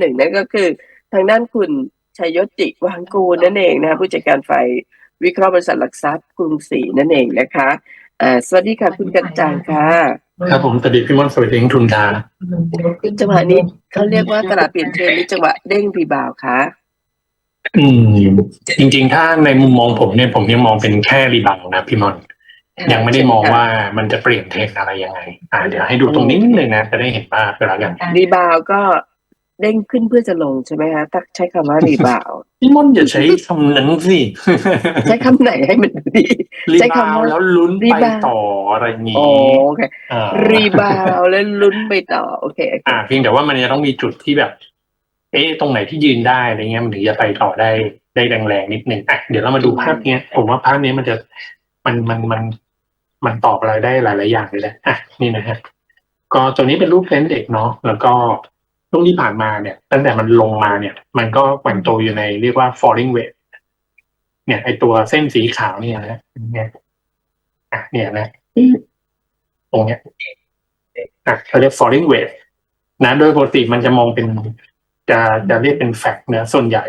หนึ่งนั่นก็คือทางด้านคุณชัยยศจิวังกูลนั่นเองนะคะผู้จัดการฝ่ายวิเคราะห์บริษัทหลักทรัพย์กรุงศรีนั่นเองนะคะอ่าสวัสดีค่ะคุณกันจังค่ะครับผมสวัสดีพี่มอนสวัสดีทุนทาจังหวะนี้เขาเรียกว่าตลาดเปลี่ยนเทรนด์หรือจังหวะเด้งรีบาวด์คะอืมจริง ๆ ถ้าในมุมมองผมเนี่ยผมยังมองเป็นแค่รีบาวด์นะพี่มอนยังไม่ได้มองว่ามันจะเปลี่ยนเทรนด์อะไรยังไง อ่าเดี๋ยวให้ดูตรงนี้นิดนึงนะจะได้เห็นภาพก็แล้วกันรีบาวด์ก็ เด้งขึ้นเพื่อจะลงใช่ไหมคะถ้าใช้คำว่ารีบาวด์พี่มอนอย่าใช้คำนั้นสิใช้คำไหนให้มันดูดีรีใช้บาคำวว่าด์แล้วลุ้นรีไปบาวด์ต่ออะไรอย่างโอนี้เคอ่ารีบาวด์แล้วลุ้นไปต่อโอเคโอเคอ่าเพียงแต่ว่ามันจะต้องมีจุดที่แบบ เอ๊ะตรงไหนที่ยืนได้อะไรเงี้ยมันถึงจะไปต่อได้ได้แรงๆนิดนึงอะเดี๋ยวเรามาดูภาพเนี้ย ผมว่าภาพเนี้ยมันจะมันมันมันมันตอบอะไรได้หลายๆอย่างเลยแหละอะนี่นะฮะก็ตัวนี้เป็นรูปเฟนเด็กเนาะแล้วก็ ช่วงที่ผ่านมาเนี่ย ตั้งแต่มันลงมาเนี่ย มันก็แกว่งตัวอยู่ในเรียกว่า falling wedge เนี่ยไอตัวเส้นสีขาวเนี่ยนะเนี่ยอะเนี่ยนะตรงเนี้ยอะเขาเรียก falling wedge นะโดยปกติมันจะมองเป็นจะจะเรียกเป็นแฟกต์นะส่วนใหญ่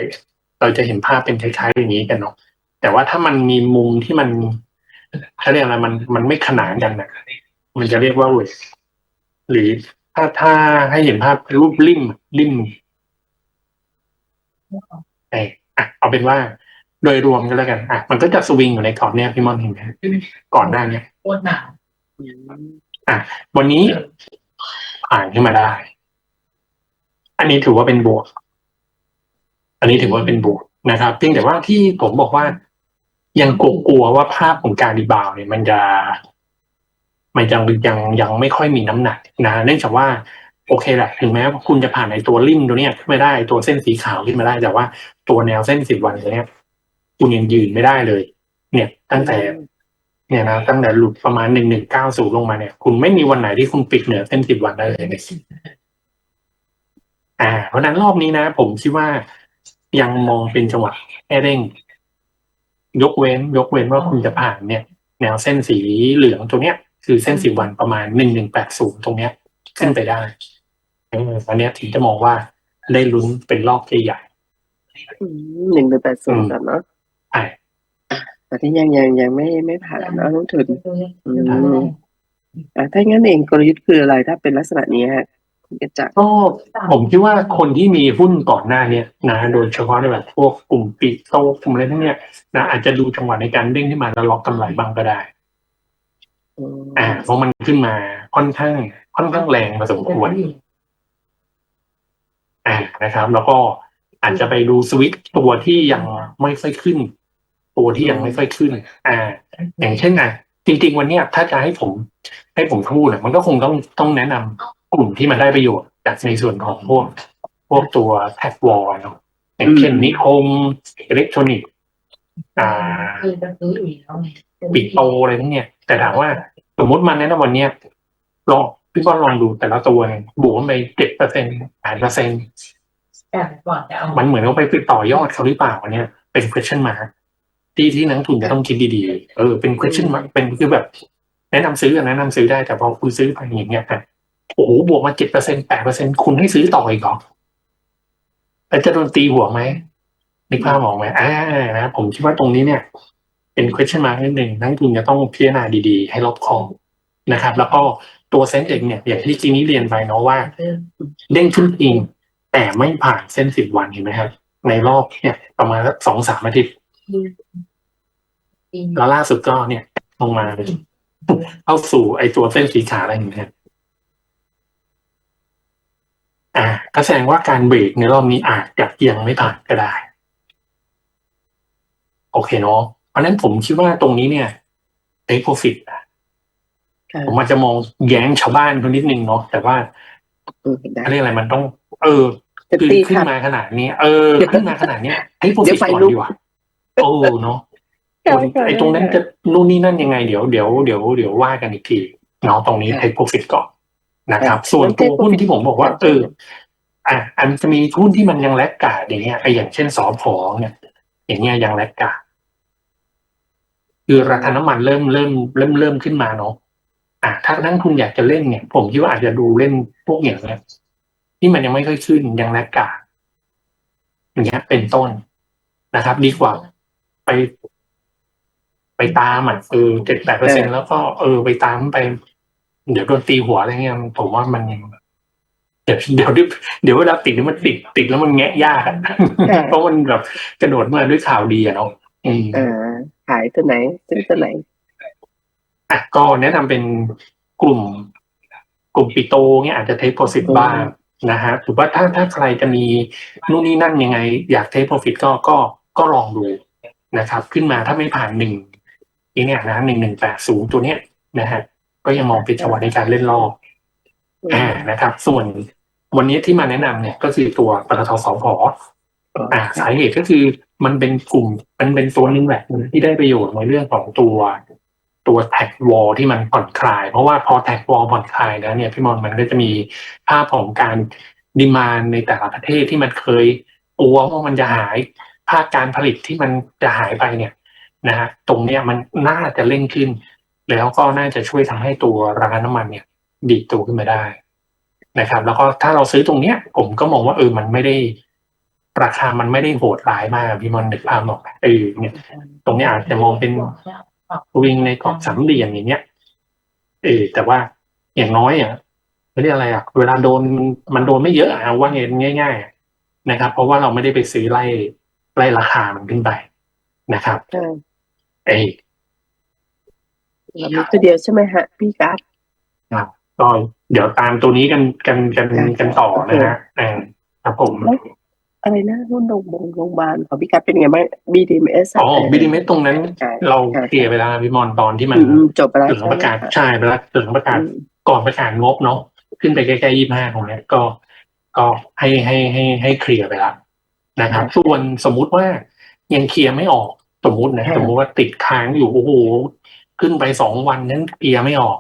เราจะเห็นภาพเป็นคล้ายๆอย่างนี้กันเนาะแต่ว่าถ้ามันมีมุมที่มันเขาเรียกอะไรมันมันไม่ขนานกันนะมันจะเรียกว่าเวทหรือ ถ้าถ้าให้เห็นภาพรูปริมริมเอออะเอาเป็นว่า โดยรวมก็แล้วกัน อะ มันก็จะสวิงอยู่ในกรอบเนี้ยพี่มอนเห็นไหมก่อนหน้าเนี้ยโคตรหนาววันนี้ผ่านขึ้นมาได้ อันนี้ถือว่าเป็นบวก อันนี้ถือว่าเป็นบวกนะครับ เพียงแต่ว่าที่ผมบอกว่ายังกลัวๆว่าภาพของการรีบาวด์เนี่ยมันจะ มันยังยังยังไม่ค่อยมีน้ำหนักนะเนื่องจากว่าโอเคแหละถึงแม้ว่าคุณจะผ่านในตัวริมตัวเนี้ยขึ้นไม่ได้ตัวเส้นสีขาวขึ้นมาได้แต่ว่าตัวแนวเส้นสิบวันตัวเนี้ยคุณยังยืนไม่ได้เลย เนี่ยตั้งแต่ เนี่ยนะตั้งแต่หลุดประมาณหนึ่งหนึ่งเก้าสูลงมาเนี่ย คุณไม่มีวันไหนที่คุณปิดเหนือเส้นสิบวันได้เลยเนี่ยอ่า เพราะนั้นรอบนี้นะ ผมคิดว่ายังมองเป็นจังหวะแค่เร่ง ยกเว้น ยกเว้นว่าคุณจะผ่านเนี่ย แนวเส้นสีเหลืองตรงเนี้ย คือเส้นสิบวันประมาณหนึ่งหนึ่งแปดศูนย์ตรงเนี้ย ขึ้นไปได้เอออันเนี้ยถึงจะมองว่าได้ลุ้นเป็นรอบใหญ่หนึ่งหนึ่งแปดศูนย์ก่อนเนาะๆอ่าแต่ที่ยังยังยังไม่ไม่ผ่านเนาะต้องทุนอืมอะถ้างั้นเองกลยุทธ์คืออะไรถ้าเป็นลักษณะนี้ฮะคุณกระจักก็ผมคิดว่าคนที่มีหุ้นก่อนหน้าเนี้ยนะโดยเฉพาะในแบบพวกกลุ่มปีโตกลุ่มอะไรพวกเนี้ยนะอาจจะดูจังหวะในการเด้งขึ้นมาแล้วล็อกกำไรบ้างก็ได้ อ่าเพราะมันขึ้นมาค่อนข้าง ค่อนข้างแรงพอสมควรอ่านะครับ แล้วก็อาจจะไปดูสวิตตัวที่ยังไม่ค่อยขึ้น ตัวที่ยังไม่ค่อยขึ้น อ่า อย่างเช่นอะจริง ๆ วันเนี้ยถ้าจะให้ผม ให้ผมพูดอะมันก็คงต้องต้องแนะนำกลุ่มที่มันได้ประโยชน์จากในส่วนของพวก พวกตัวแท็กวอลเนาะอย่างเช่นนิคมอิเล็กทรอนิกส์ อ่าคือจะซื้ออีกแล้วไงปิดโตอะไรพวกเนี้ยแต่ถามว่าสมมติมันแนะนำวันเนี้ยลองพี่ก้อนลองดูแต่ละตัวเนี่ยบวกไปเจ็ดเปอร์เซ็นต์แปดเปอร์เซ็นต์แต่ก่อนจะเอามันเหมือนเอาไปต่อยอดเขาหรือเปล่าอันเนี้ยเป็น question mark ที่ที่นักลงทุนจะต้องคิดดีๆ เออเป็น question mark เป็นคือแบบ แนะนำซื้ออะแนะนำซื้อได้แต่พอคุณซื้อไปอย่างเงี้ยฮะโอ้โหบวกมาเจ็ดเปอร์เซ็นแปดเปอร์เซ็นคุณให้ซื้อต่ออีกเหรอแล้วจะโดนตีหัวไหม นึกภาพออกไหมอ่านะผมคิดว่าตรงนี้เนี่ยเป็น question mark นิดหนึ่งนักลงทุนจะต้องพิจารณาดีๆ ให้รอบคอบนะครับ แล้วก็ตัวเซ็นเองเนี่ย อย่างที่กี้นี้เรียนไปเนาะว่า เด้งขึ้นเองแต่ไม่ผ่านเส้นสิบวันเห็นไหมครับ ในรอบเนี่ย ประมาณสักสองสามอาทิตย์แล้วล่าสุดก็เนี่ยลงมาเข้าสู่ไอตัวเส้นสีขาวอะไรอย่างเงี้ยอ่าก็แสดงว่าการเบรกในรอบนี้อาจจะยังไม่ผ่านก็ได้ โอเคเนาะเพราะฉะนั้นผมคิดว่าตรงนี้เนี่ย take profit อะค่ะผมอาจจะมองแย้งชาวบ้านคนนิดนึงเนาะแต่ว่าเออได้เขาเรียกอะไรมันต้อง เออจะคือตีขึ้นขัดมาขนาดนี้ เออเดี๋ยวขึ้นมาขนาดเนี้ยให้โปรเดี๋ฟิยตวไฟก่อนลุกดีกว่าโอ้เนาะไอตรงนั้นจะนู่นนี่นั่นยังไงเดี๋ยวเดี๋ยวเดี๋ยวเดี๋ยวว่ากันอีกทีเนาะตรงนี้เทคโปรฟิตก่อนนะครับ ส่วนตัวหุ้นที่ผมบอกว่า เออ อะอันจะมีหุ้นที่มันยังแลกกาดอย่างเงี้ยไออย่างเช่นสอพอเนี่ย อย่างเงี้ยยังแลกกาคือราคาน้ำมันเริ่มเริ่มเริ่มเริ่มขึ้นมาเนาะอะถ้านักทุนอยากจะเล่นเนี่ย ผมคิดว่าอาจจะดูเล่นพวกอย่างเนี้ยที่มันยังไม่ค่อยขึ้นยังแลกกาอย่างเงี้ยเป็นต้นนะครับ ดีกว่าไปไปตามอะเออเจ็ดแปดเปอร์เซ็นแล้วก็เออไปตามไป เดี๋ยวโดนตีหัวอะไรเงี้ยผมว่ามันเดี๋ยวเดี๋ยวเดี๋ยวเวลาติดนี่มันติดติดแล้วมันแงะยากอะเพราะมันแบบกระโดดมาด้วยข่าวดีอะเนาะอืมอ่าขายตัวไหนซื้อตัวไหนอะก็แนะนำเป็นกลุ่ม กลุ่มปิโตเนี่ยอาจจะเทคโปรฟิตอืมบ้างนะฮะหรือว่าถ้าถ้าใครจะมีนู่นนี่นั่นยังไง อยากเทคโปรฟิตก็ก็ก็ลองดูนะครับ ขึ้นมาถ้าไม่ผ่านหนึ่งนี่เนี่ยนะหนึ่งหนึ่งแปดศูนย์ตัวเนี้ยนะฮะก็ยังมองเป็นจังหวะในการเล่นรอบอ่านะครับ ส่วน วันนี้ที่มาแนะนำเนี่ยก็คือตัวปตทสพอ่าสาเหตุก็คือมันเป็นกลุ่มมันเป็นตัวหนึงแหละที่ได้ประโยชน์ในเรื่องของตัวตัวแท็กวอลที่มันผ่อนคลาย เพราะว่าพอแท็กวอลผ่อนคลายแล้วเนี่ยพี่มอนมันก็จะมีภาพของการดีมานในแต่ละประเทศที่มันเคยกลัวว่ามันจะหายภาคการผลิตที่มันจะหายไปเนี่ยนะฮะตรงเนี้ยมันน่าจะเร่งขึ้น แล้วก็น่าจะช่วยทำให้ตัวราคาน้ำมันเนี่ยดีดตัวขึ้นมาได้ นะครับ แล้วก็ถ้าเราซื้อตรงเนี้ย ผมก็มองว่าเออมันไม่ได้ ราคามันไม่ได้โหดร้ายมากพี่มอนนึกภาพออกไหมเออเนี่ย ตรงเนี้ยอาจจะมองเป็นวิ่งในกรอบสามเหลี่ยมอย่างเงี้ยเออแต่ว่าอย่างน้อยอะไม่เรียกอะไรอะเวลาโดนมันโดนไม่เยอะอะเอาว่าง่ายๆอะนะครับ เพราะว่าเราไม่ได้ไปซื้อไล่ไล่ราคามันขึ้นไปนะครับใช่เออเรามีตัวเดียวใช่ไหมฮะพี่กัส ก็เดี๋ยวตามตัวนี้กันกันกันกันต่อนะฮะเออครับผมอะไรนะหุ้นโรงพยาบาลโรงพยาบาลของพี่กัสเป็นไงบ้าง BDMs อ๋อบิดิเมตตรงนั้นใช่เราเคลียร์ไปแล้วนะพี่มอนตอนที่มันอืมจบไปแล้วถึงประกาศใช่ไหมใช่ไปแล้วถึงประกาศอืมก่อนประกาศงบเนาะขึ้นไปใกล้ๆยี่ห้าตรงเนี้ยก็ก็ให้ให้ให้ให้เคลียร์ไปแล้วนะครับส่วนสมมุติว่ายังเคลียร์ไม่ออกสมมุตินะสมมุติว่าติดค้างอยู่โอ้โหขึ้นไปสองวันนั้นเคลียร์ไม่ออก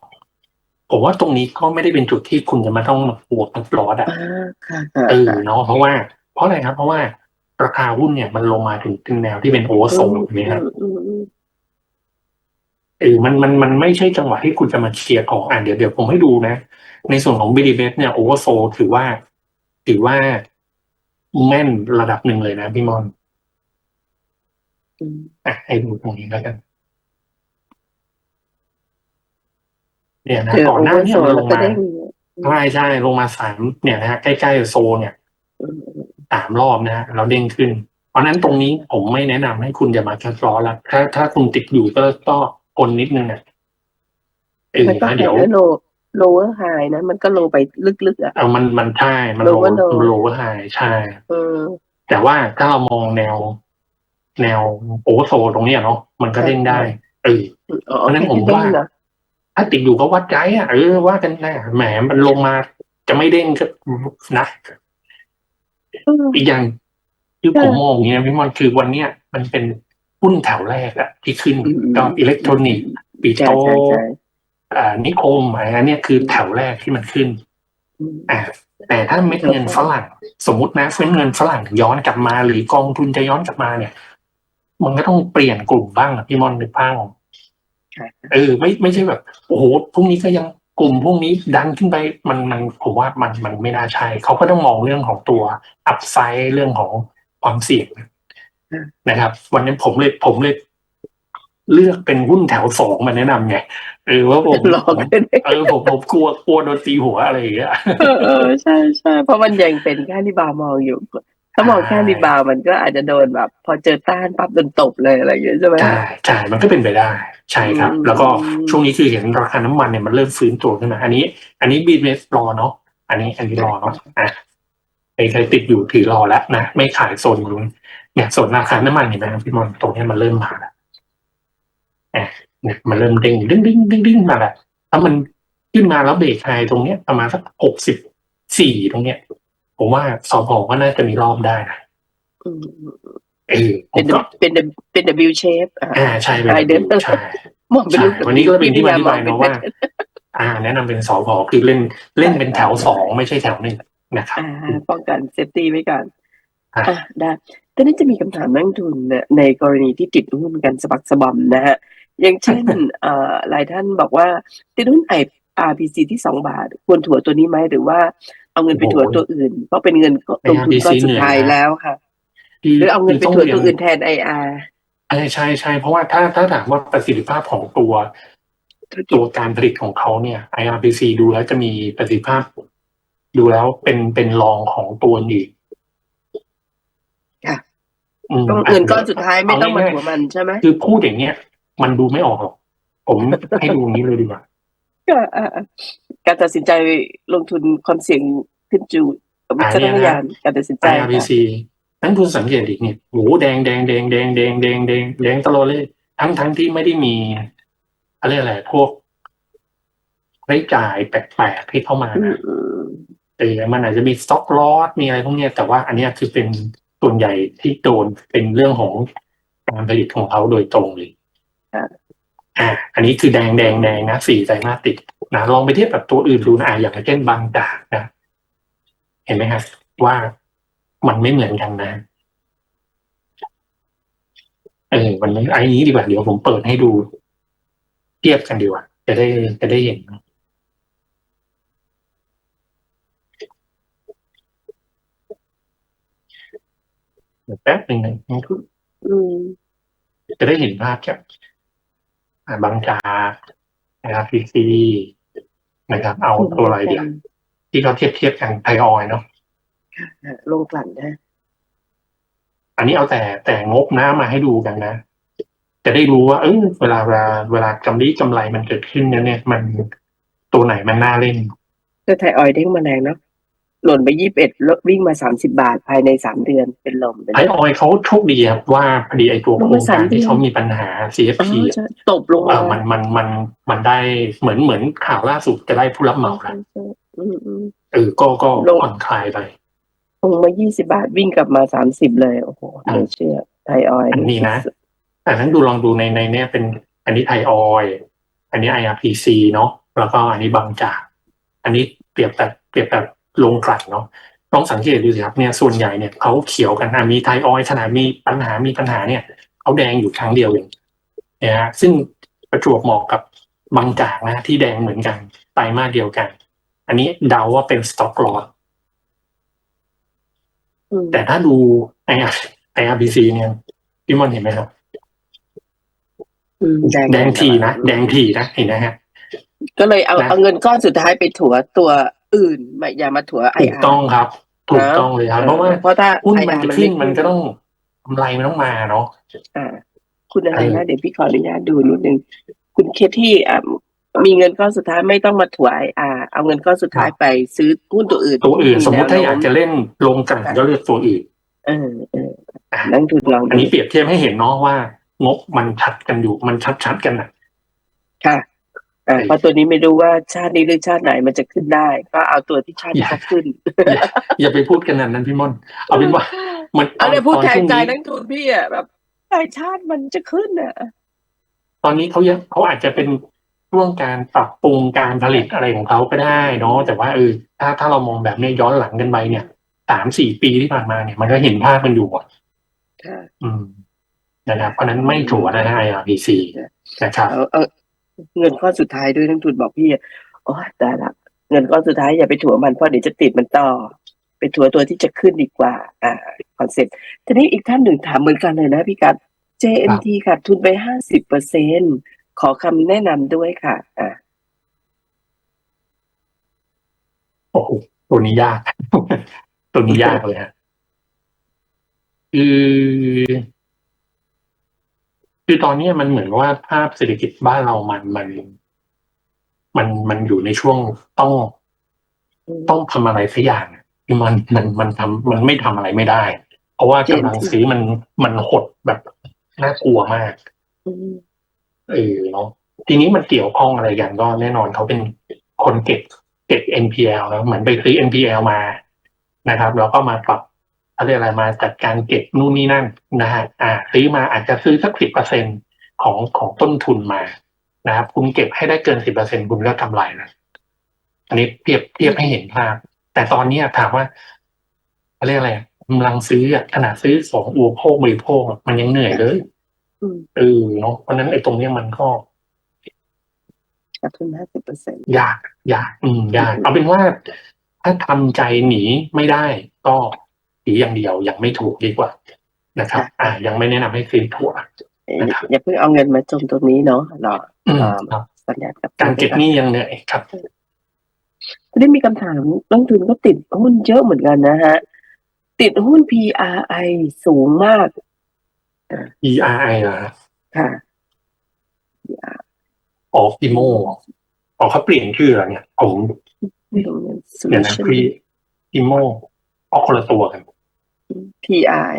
ผมว่าตรงนี้ก็ไม่ได้เป็นจุดที่คุณจะมาต้องมาปวดมันร้อนอะอ่าค่ะค่ะเออเนาะเพราะว่า เพราะอะไรครับ เพราะว่าราคาหุ้นเนี่ยมันลงมาถึงถึงแนวที่เป็นโอเวอร์โซลแบบนี้ครับอืมอืมเออมันมันมันไม่ใช่จังหวะที่คุณจะมาเคลียร์ของอ่านเดี๋ยวเดี๋ยวผมให้ดูนะ ในส่วนของบีดีเบสเนี่ยโอเวอร์โซลถือว่า ถือว่าแม่นระดับหนึ่งเลยนะพี่มอนอืมอะให้ดูตรงนี้แล้วกัน เนี่ยนะเจอก่อนหน้าเนี่ยโอมันเวลอร์งโซลมาแล้วก็เด้งใช่ใช่ลงมาสามเนี่ยนะฮะใกล้ๆโซนเนี่ยอืมสามรอบนะฮะเราเด้งขึ้น เพราะฉะนั้นตรงนี้ผมไม่แนะนำให้คุณจะมาแคสล้อแล้วถ้าถ้าคุณติดอยู่ก็ก็กลนิดนึงนะเออมันก็นะหาเดี๋ยวยโลโลเวอร์ไฮนะมันก็ลงไปลึกๆอะเอามันมันใช่มันโล Lower low โลไฮใช่เออแต่ว่าถ้าเรามองแนว แนวโอเวอร์โซตรงเนี้ยเนาะมันก็เด้งได้เอออ๋อเพราะฉะนั้นผมว่าเด้งเหรอ ถ้าติดอยู่ก็วัดใจอะเออว่ากันได้แหมมันลงมาจะไม่เด้งก็นะเอออีกอย่างที่ผมมองอย่างเงี้ยพี่มอนคือวันเนี้ยมันเป็นหุ้นแถวแรกอะที่ขึ้นอืมก็อิเล็กทรอนิกส์ปิใช่โตใช่ใช่อ่านิคมอันเนี้ยคือแถวแรกที่มันขึ้นอืมอ่าแต่ถ้าเม็ดเงินฝรั่ง สมมตินะเม็ดเงินฝรั่งย้อนกลับมา หรือกองทุนจะย้อนกลับมาเนี่ย มันก็ต้องเปลี่ยนกลุ่มบ้างอะพี่มอนนึกภาพออกใช่ เออไม่ไม่ใช่แบบ โอ้โหพรุ่งนี้ก็ยังกลุ่มพวกนี้ดันขึ้นไปมันมันผมว่ามันมันไม่น่าใช่ เขาก็ต้องมองเรื่องของตัวอัพไซด์เรื่องของความเสี่ยงนะครับ วันนี้ผมเลยผมเลยเลือกเป็นหุ้นแถวสองมาแนะนำไงเออว่าผมหลอกกันเออผมผมกลัวกลัวโดนตีหัวอะไรอย่างเงี้ยเออเออใช่ใช่เพราะมันยังเป็นแค่รีบาวมองอยู่ ถ้ามองแค่รีบาวมันก็อาจจะโดนแบบ พอเจอต้านปั๊บโดนตบเลยอะไรอย่างเงี้ยใช่ไหมใช่ใช่มันก็เป็นไปได้ ใช่ครับอืมแล้วก็ช่วงนี้คือเห็นราคาน้ำมันเนี่ยมันเริ่มฟื้นตัวขึ้นมาอันนี้ อันนี้บีเมสรอเนาะอันนี้อันนี้รอเนาะอะใครใครติดอยู่ถือรอแล้วนะไม่ขายโซนนู้นเนี่ยโซนราคาน้ำมันเห็นไหมครับพี่มอนตรงเนี้ยมันเริ่มมาแล้วอะเนี่ยมันเริ่มเด้งดึงดึงดึงดึงมาแล้วถ้ามันขึ้นมาแล้วเบรกไฮตรงเนี้ยประมาณสักหกสิบสี่ตรงเนี้ย ผมว่าสอบก็น่าจะมีรอบได้นะอืม เออผเป็นมก็เป็นเป็น W shape อะอ่าใช่เป็นไอเดินใช่มองเป็นใช่รูปวันนี้ก็เป็นที่มาที่ไปเนอะว่า อ่า แนะนำเป็นสอพอคือเล่นเล่นเป็นแถวสองไม่ใช่แถวหนึ่งนะครับอ่าป้องกันเซฟตี้ไว้ก่อนอะอะได้แต่นี้จะมีคำถามนักลงทุนเนี่ยในกรณีที่ติดหุ้นกันสะบักสะบอมนะฮะอย่างเช่นเอ่อหลายท่านบอกว่าติดหุ้นไอ RPC ที่สองบาท ควรถัวตัวนี้ไหมหรือว่าเอาเงินไปถัวตัวอื่น เพราะเป็นเงินลงทุนก้อนสุดท้ายแล้วค่ะ ที่หรือเอาเงินไปที่ถัวรียตัวอื่นแทนไออาร์ใช่ใช่ใช่เพราะว่าถ้าถ้าถามว่าประสิทธิภาพของตัวธุรกิจตัวการผลิตของเขาเนี่ย IRPC ดูแล้วจะมีประสิทธิภาพ ดูแล้วเป็นเป็นรองของตัวอื่นค่ะอืมต้องเงินก้อนสุดท้ายไม่ต้องมาเง่ยๆถัวมันใช่ไหมคือพูดอย่างเงี้ย มันดูไม่ออกหรอก ผมให้ดูอย่างนี้เลยดีกว่าก็อ่าการตัดสินใจลงทุนความเสี่ยงขึ้นจูกับวิจารณญาณการตัดสินใจค่ะ IRPC นั้นคุณสังเกตดิเนี่ยโหแดงแดงแดงแดงแดงแดงแดงแดงตลอดเลย ทั้งทั้งที่ไม่ได้มีอะไรอะไรพวกรายจ่ายแปลกๆที่เข้ามานะมอืมเออมันอาจจะมีสต็อกลอสมีอะไรพวกเนี้ยแต่ว่าอันนี้คือเป็นส่วนใหญ่ที่โดนเป็นเรื่องของการผลิตของเขาโดยตรงเลยอ่า อันนี้คือแดงแดงแดงนะสีไตรมาสติดนะลองไปเทียบกับตัวอื่นดูนะอะอย่างเช่นบางจากนะ เห็นไหมครับว่า มันไม่เหมือนกันนะ เออมันไม่ไอ้นี้ดีกว่าเดี๋ยวผมเปิดให้ดู เทียบกันดีกว่า จะได้จะได้เห็นเดี๋ยวแป๊บหนึ่งนะอืมจะได้เห็นภาพจากอ่าบางจากนะครับพีซีนะครับ เอาตัวอะไรเดียวที่เขาเทียบเทียบกันไทยออยล์เนาะ ลงกลั่นนะ อันนี้เอาแต่แต่งบนะมาให้ดูกันนะ จะได้รู้ว่า เออเวลาเวลาเวลากำไรกำไรมันเกิดขึ้นเนี่ยเนี่ยมันตัวไหนมันน่าเล่นแต่ไทยออยล์เด้งมาแรงเนาะหล่นไปยี่สิบเอ็ดวิ่งมาสามสิบาทภายในสามเดือนเป็นลมเป็นไทยออยล์เขาโชคดีครับว่าพอดีไอ้ตัวโครงการที่เขามีปัญหาอ๋ CFP ออะใช่ตบลงเอมาอมันมันมันมันได้เหมือนเหมือนข่าวล่าสุดจะได้ผู้รับเหมาแล้วอืมอืมเออก็ก็ลงผ่อนคลายไป ลงมายี่สิบาทวิ่งกลับมาสามสิบเลย โอ้โหไม่เชื่อไทยออยล์อันนี้นะอันนั้นดูลองดูในในเนี่ยเป็นอันนี้ไทยออยล์อันนี้ IRPC เนาะแล้วก็อันนี้บางจาก อันนี้เปรียบแบบเปรียบแบบลงกลั่นเนาะลองสังเกตดูสิครับเนี่ยส่วนใหญ่เนี่ยเขาเขียวกันอะมีไทยออยล์ขนาดมีปัญหามีปัญหาเนี่ยเขาแดงอยู่ครั้งเดียวเองนะฮะซึ่งประจวบเหมาะกับบางจากนะที่แดงเหมือนกันไตรมาสเดียวกัน อันนี้เดาว่าเป็นสต็อกลอสอืม แต่ถ้าดู IR IRPC เนี่ยพี่มอนเห็นไหมครับอืมแดงทีนะแดงทีนะเห็นนะฮะก็เลยเอานะเอาเงินก้อนสุดท้ายไปถัวตัวอื่นไม่อย่ามาถัวไอถูกอาต้องครับ ถูกต้องเลยครับ เพราะว่าเพราะถ้าหุ้น IR มันจะขึ้นมันก็ต้องกำไรมันต้องมาเนาะอ่าคุณอะไรเอนะอเดี๋ยวพี่ขออนุญาตดูนิดนึงคุณเคที่อะ มีเงินก้อนสุดท้ายไม่ต้องมาถัวไออาร์เอาเงินก้อนสุดท้ายไปซื้อหุ้นตัวอื่น ตัวอื่นที่สมมติถ้าอยากจะแนวโน้เล่นลงกลั่นก็เลือกตัวอื่น เออเอออะนักทุนลองอันดูนี้เปรียบเทียบให้เห็นเนาะว่า งบมันชัดกันอยู่มันชัดชัดๆกันนะค่ะอ่าเพราะตัวนี้ไม่รู้ว่าชาตินี้หรือชาติไหนมันจะขึ้นได้ ก็เอาตัวที่ชาตินี้เขาขึ้นอย่าอย่าไปพูดกันนั้นนั้นพี่ม่อน เอาเป็นว่า มันเอาเนี่ยพูดตอนแทนช่วงใจนี้นักทุนพี่อะแบบไอชาติมันจะขึ้นอะ ตอนนี้เขายังเขาอาจจะเป็น ช่วงการปรับปรุงการผลิตอะไรของเขาก็ได้เนาะแต่ว่าเออถ้าถ้าเรามองแบบเนี้ยย้อนหลังกันไปเนี่ยสามสี่ปีที่ผ่านมาเนี่ยมันก็เห็นภาพมันอยู่อะค่ะอืมนะครับเพราะฉะนั้นไม่ถัวนะฮะ IRPC นะครับเอาเอาเงินก้อนสุดท้ายด้วยนักทุนบอกพี่อะโอ้ยแต่ละเงินก้อนสุดท้ายอย่าไปถัวมันเพราะเดี๋ยวจะติดมันต่อไปถัวตัวที่จะขึ้นดีกว่า อ่าคอนเซ็ปต์ทีนี้อีกท่านหนึ่งถามเหมือนกันเลยนะพี่กัด JMT ขาดทุนไปห้าสิบเปอร์เซ็น ขอคำแนะนำด้วยค่ะอ่าโอ้โหตัวนี้ยาก ตัวนี้ยากเลยฮะคือคือตอนนี้มันเหมือนว่าภาพเศรษฐกิจบ้านเรามันมัน มันมันอยู่ในช่วงต้อง ต้องทำอะไรสักอย่างคือมันมันมันทำมันไม่ทำอะไรไม่ได้ เพราะว่ากำลังซื้อมันมันหดแบบน่ากลัวมากอืม เออเนาะทีนี้มันเกี่ยวข้องอะไรกันก็แน่นอนเขาเป็นคนเก็บเก็บ NPL แล้วเหมือนไปซื้อ NPL มานะครับแล้วก็มาปรับอะไรยกอะไรมาจัดการเก็บนู่นนี่นั่นนะฮะอ่าซื้อมาอาจจะซื้อสักสิบเปอร์เซ็นของของต้นทุนมานะครับคุณเก็บให้ได้เกินสิบเปอร์เซ็นคุณก็กำไรนะอันนี้เทียบเทียบให้เห็นภาพ แต่ตอนนี้ถามว่าอะไรยกอะไรกำลังซื้อขนาดซื้อของอุปโภคบริโภคมันยังเหนื่อยเลย เออเนาะเพราะฉะนั้นไอ้ตรงเนี้ยมันก็ขาดทุนห้าสิบเปอร์เซ็นยากยากอืมยากเอาเป็นว่าถ้าทำใจหนีไม่ได้ ก็ถืออย่างเดียวยังไม่ถูกดีกว่า นะครับ อ่า ยังไม่แนะนำให้ซื้อถั่วนะครับอย่าเพิ่งเอาเงินมาจมตรงนี้เนาะรออืมอ่าครับสัญญากับการเก็บหนี้ยังเหนื่อยครับทีนี้มีคำถามนักลงทุนก็ติดหุ้นเยอะเหมือนกันนะฮะ ติดหุ้น PRI สูงมาก ERI นะค่ะออฟดิโมออกเขาเปลี่ยนชื่อแล้วเนี่ยผมเดี๋ยวนะ Solution พี่ดิโมออกคนละตัวกัน PRI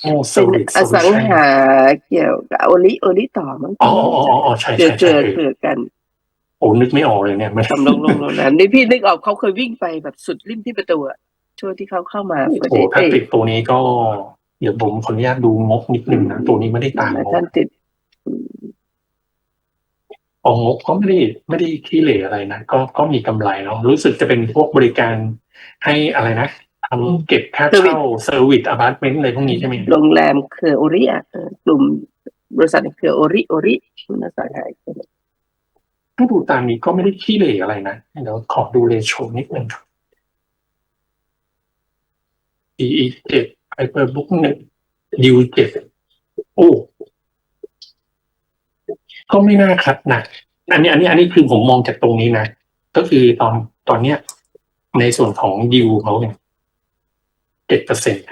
โอ้เซเป็อนร์วิสอสังหาเกี่ยวกับโอลิโอลิต่อมั้งอ๋ออ๋ออ๋ออ๋อใช่เกลือใช่เกลืใช่อเกลือกันโอ้นึกไม่ออกเลยเนี่ยมันทำลงลงลงนั้นนี่พี่นึกออกเขาเคยวิ่งไปแบบสุดริมที่ประตูอะช่วงที่เขาเข้ามาโอ้โหถ้าติดตัวนี้ก็ เดี๋ยวผมขออนุญาตดูงบนิดนึงนะตัวนี้ไม่ได้ตามงบท่านติดออกงบก็ไม่ได้ไม่ได้ขี้เหร่อะไรนะก็ก็มีกำไรเนาะรู้สึกจะเป็นพวกบริการให้อะไรนะทำเก็บค่าเช่าเซอร์วิสอพาร์ตเมนต์อะไรพวกนี้ใช่ไหมโรงแรมเครือโอริอะเออกลุ่มบริษัทในเครือโอริโอริคุณอสังหาถ้าดูตามนี้ก็ไม่ได้ขี้เหร่อะไรนะเดี๋ยวขอดูเลโชนิดนึงครับ PE เจ็ด ไฮเปอร์บุ๊กหนึ่งดิวเจ็ดโอ้ก็ไม่น่าคัดหนักอันนี้ อันนี้ อันนี้คือผมมองจากตรงนี้นะก็คือตอนตอนเนี้ย ในส่วนของดิวเขาเนี่ยเจ็ดเปอร์เซ็นต์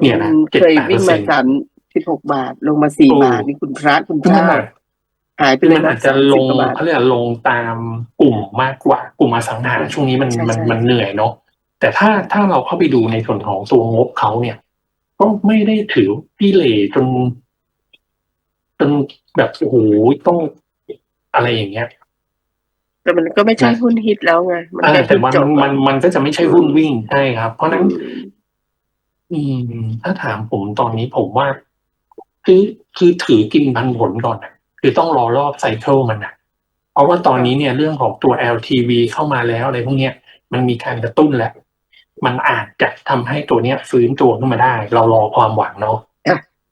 เนี่ยนะเคยวิ่งมา7-8%สามสิบหกบาท ลงมาสี่โอ้บาท นี่คุณพระคุณคือเจ้ามันอาจหายไปคือเลยมันนะอาจจะลง30กว่าบาทเขาเรียกว่าลงตามกลุ่มมากกว่า กลุ่มอสังหาช่วงนี้มันใช่มันใช่มันเหนื่อยเนาะ แต่ถ้าถ้าเราเข้าไปดูในส่วนของตัวงบเขาเนี่ย ก็ไม่ได้ถือพี่เหล่จนจนแบบโอ้โหต้องอะไรอย่างเงี้ยแต่มันก็ไม่ใช่หุ้นฮิตแล้วไงมันอ่าแค่แต่เพิ่งมันจบมันมันก็จะไม่ใช่หุ้นวิ่งใช่ครับ เพราะฉะนั้นอืมอืม ถ้าถามผมตอนนี้ผมว่า คือคือถือกินพันผลก่อนนะคือต้องรอรอบไซเคิลมันนะเพราะว่าตอนนี้เนี่ยเรื่องของตัว LTV เข้ามาแล้วอะไรพวกเนี้ย มันมีการกระตุ้นแล้ว มันอาจจะทำให้ตัวเนี้ยฟื้นตัวขึ้นมาได้ เรารอความหวังเนาะ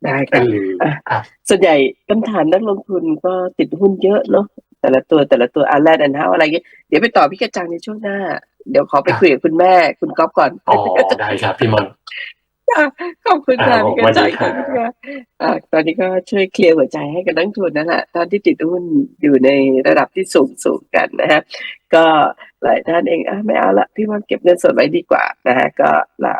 ได้เอค่ะอครับส่วนใหญ่คำถามนักลงทุนก็ติดหุ้นเยอะเนาะแต่ละตัวแต่ละตัวอาแลนด์อันเท้าอะไรเงี้ยเดี๋ยวไปต่อพี่กระจังในช่วงหน้า เดี๋ยวขอไปคุยกับคุณแม่คุณก๊อฟก่อนอ๋อได้ครับพี่มอน ขอบคุณค่ะอ่าพี่กระจังสวัสดีขครัอบบคุณค่ะอ่าตอนนี้ก็ช่วยเคลียร์หัวใจให้กับนักลงทุนนั่นแหละตอนที่ติดหุ้นอยู่ในระดับที่สูงสูงกันนะฮะก็หลายท่านเองอะไม่เอาละพี่ว่าเก็บเงินสดไว้ดีกว่านะฮะก็ลา